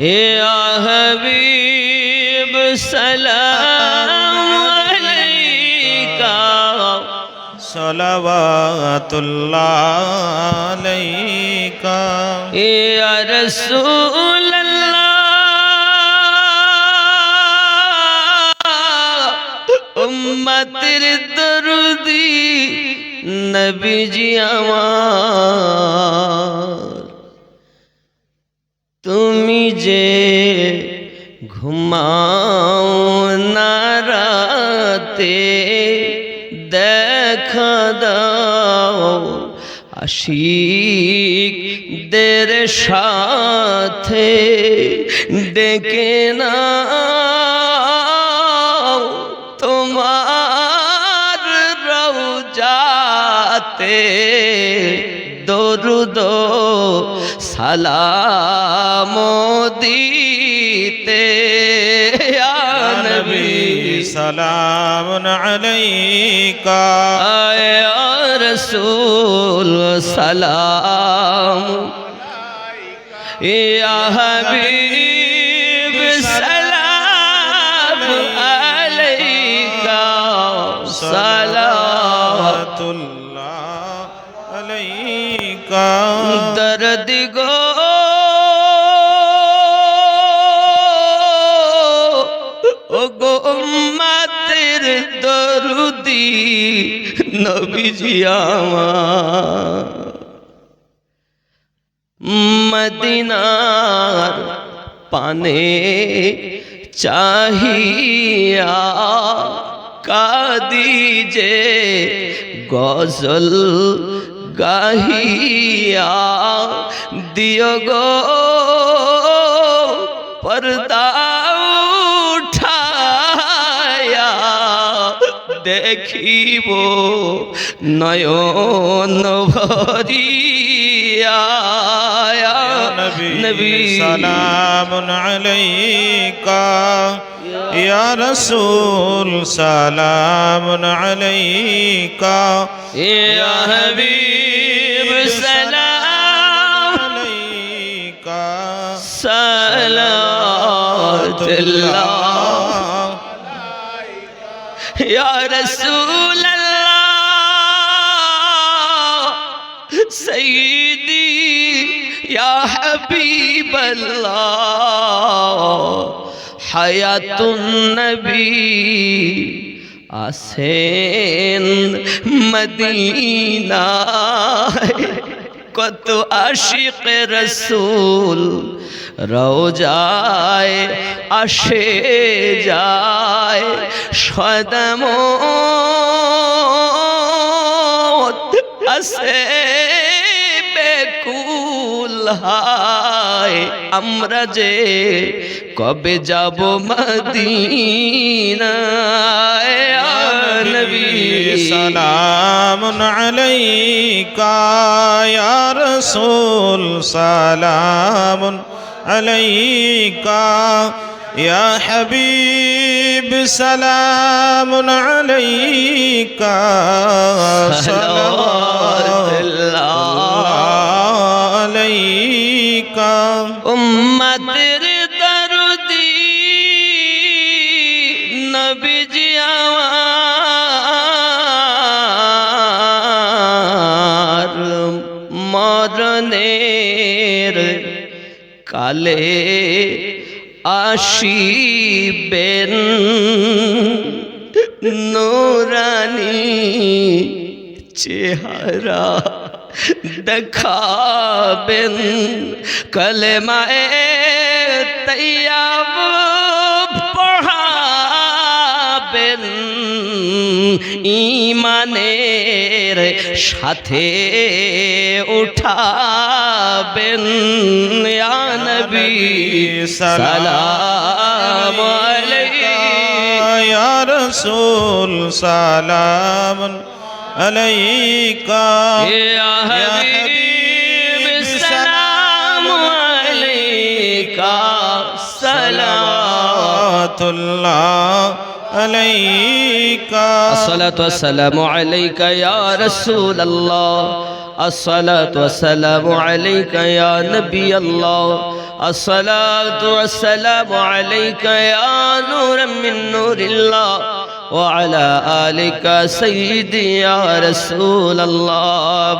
يا حبيب سلام عليك صلواتullah আলাইকা يا رسول الله উম্মতের দরদি নবীজি আমার তুমি যে ঘুমাও না রাতে দেখা দাও আশিক দের সাথে ডেকে না তোমার রৌজাতে সালাম দিতে নবী। সালামুন আলাইকা। রসূল সালাম। ইয়া হাবিব সালাম আলাইকা। সালাম। সালাতুল্লাহ আলাইকা। দর্দ গো। ও গো উম্মতের দরুদি নবীজি আমার। মদিনার পানে চাহিয়া কাদি যে গজল গাহিয়া দিও গো পর্দা উঠায়া দেখিব নয়ন ভরিয়া। নবী সালামুন আলাইকা ইয়া রাসূল সালামুন আলাইকা ইয়া হাবিব সালাম। সালাতুল্লাহ ইয়া রাসূলুল্লাহ সাইয়্যিদি ইয়া হাবিবাল্লাহ হায়াতুন নবী আসেন মদিনায়। কত আশিক রসুল রোজায় আসে যায় সদম আসে বেকুল হায় আমরা যে কবে যাব মদিনায়? নবী সালামুন আলাইকা ইয়া রাসূল সালামুন আলাইকা ইয়া হাবিব সালামুন আলাইকা উম্মতের দরদি নবীজি আমার মরণের কালে আসিবেন নোরানি চেহারা। দেখাবেন কলেমায়ে তৈয়াব পড়াবেন ইমানের সাথে উঠাবেন নবী সালাম আলাইকা ইয়া রাসূল সালামুন عليك. يا حبيب السلام عليك. صلوات الله عليك. الصلاة والسلام عليك يا رسول الله. الصلاة والسلام عليك يا نبي الله. الصلاة والسلام عليك يا نور من نور الله. وعلى آلك سيدي يا رسول الله.